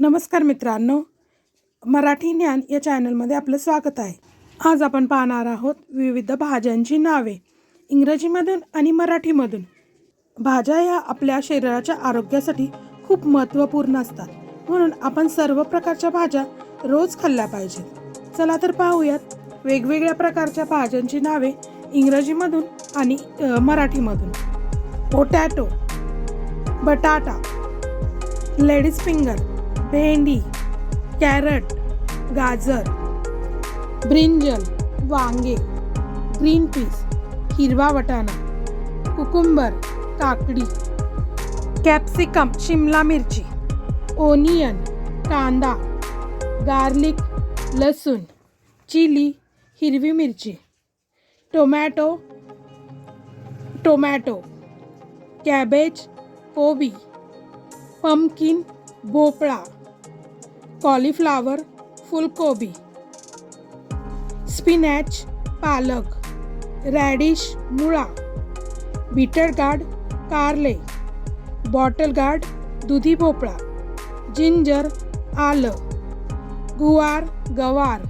नमस्कार मित्रांनो. मराठी ज्ञान या चॅनलमध्ये आपलं स्वागत आहे. आज आपण पाहणार आहोत विविध भाज्यांची नावे इंग्रजीमधून आणि मराठीमधून. भाज्या ह्या आपल्या शरीराच्या आरोग्यासाठी खूप महत्त्वपूर्ण असतात. म्हणून आपण सर्व प्रकारच्या भाज्या रोज खाल्ल्या पाहिजेत. चला तर पाहूयात वेगवेगळ्या प्रकारच्या भाज्यांची नावे इंग्रजीमधून आणि मराठीमधून. पोटॅटो बटाटा लेडीज फिंगर भेंडी, कॅरट, गाजर, ब्रिंजल, वांगे, ग्रीन पीस, हिरवा वटाणा, कुकुंबर, काकडी, कॅप्सिकम, शिमला मिरची, ओनियन, कांदा, गार्लिक, लसूण, चिली, हिरवी मिरची, टोमॅटो टोमॅटो, कॅबेज, कोबी पंपकिन भोपळा. कॉलीफ्लावर फुलकोबी स्पिनॅच पालक रॅडिश मुळा बीटर गार्ड कारले बॉटल गार्ड दुधी भोपळा जिंजर आलं गुवार गवार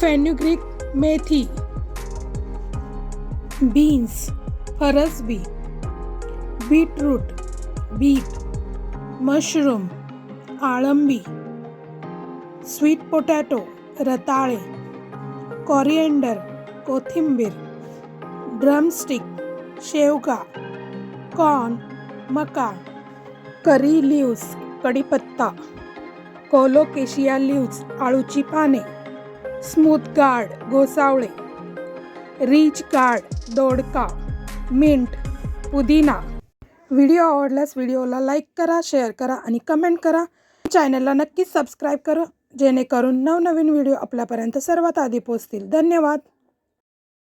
फेन्युग्रिक मेथी बीन्स फरसबी बीटरूट बीट मशरूम आळंबी स्वीट पोटॅटो रताळे कॉरिएंडर कोथिंबीर ड्रमस्टिक शेवगा कॉर्न मका करी लिव्स कढीपत्ता कोलोकेशिया लिव्स आळूची पाने स्मूथ गार्ड घोसावळे रीच गार्ड दोडका मिंट पुदिना. व्हिडिओ आवडल्यास व्हिडिओला लाईक करा शेअर करा आणि कमेंट करा. चॅनलला नक्कीच सबस्क्राईब करू जेणेकरून नवनवीन व्हिडिओ आपल्यापर्यंत सर्वात आधी पोचतील धन्यवाद.